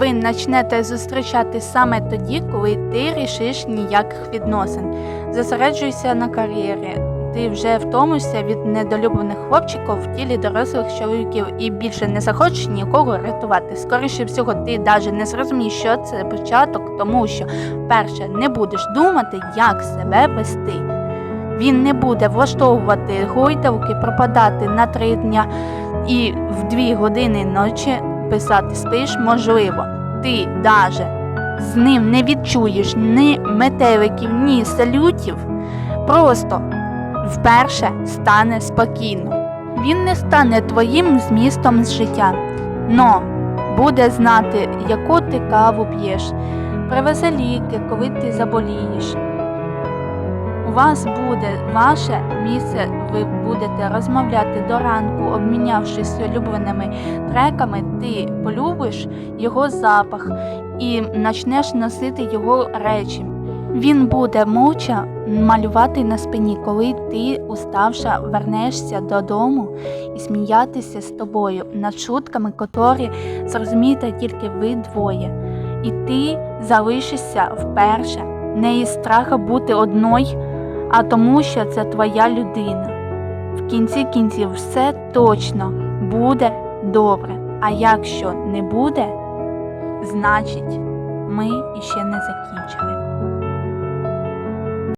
ви почнете зустрічати саме тоді, коли ти рішиш ніяких відносин. Зосереджуйся на кар'єрі. Ти вже втомишся від недолюблених хлопчиків в тілі дорослих чоловіків і більше не захочеш нікого рятувати. Скоріше всього, ти навіть не зрозумієш, що це початок, тому що перше не будеш думати, як себе вести. Він не буде влаштовувати гойдалки, пропадати на три дня і в дві години ночі писати спиш, можливо. Ти даже з ним не відчуєш ні метеликів, ні салютів. Просто вперше стане спокійно. Він не стане твоїм змістом з життя, но буде знати, яку ти каву п'єш, привезе ліки, коли ти заболієш. У вас буде ваше місце, ви будете розмовляти до ранку, обмінявшись улюбленими треками, ти полюбиш його запах і почнеш носити його речі. Він буде мовча малювати на спині, коли ти, уставша, вернешся додому і сміятися з тобою над шутками, котрі зрозумієте тільки ви двоє. І ти залишишся вперше, не із страха бути одною, а тому, що це твоя людина. В кінці кінців все точно буде добре. А якщо не буде, значить ми іще не закінчили.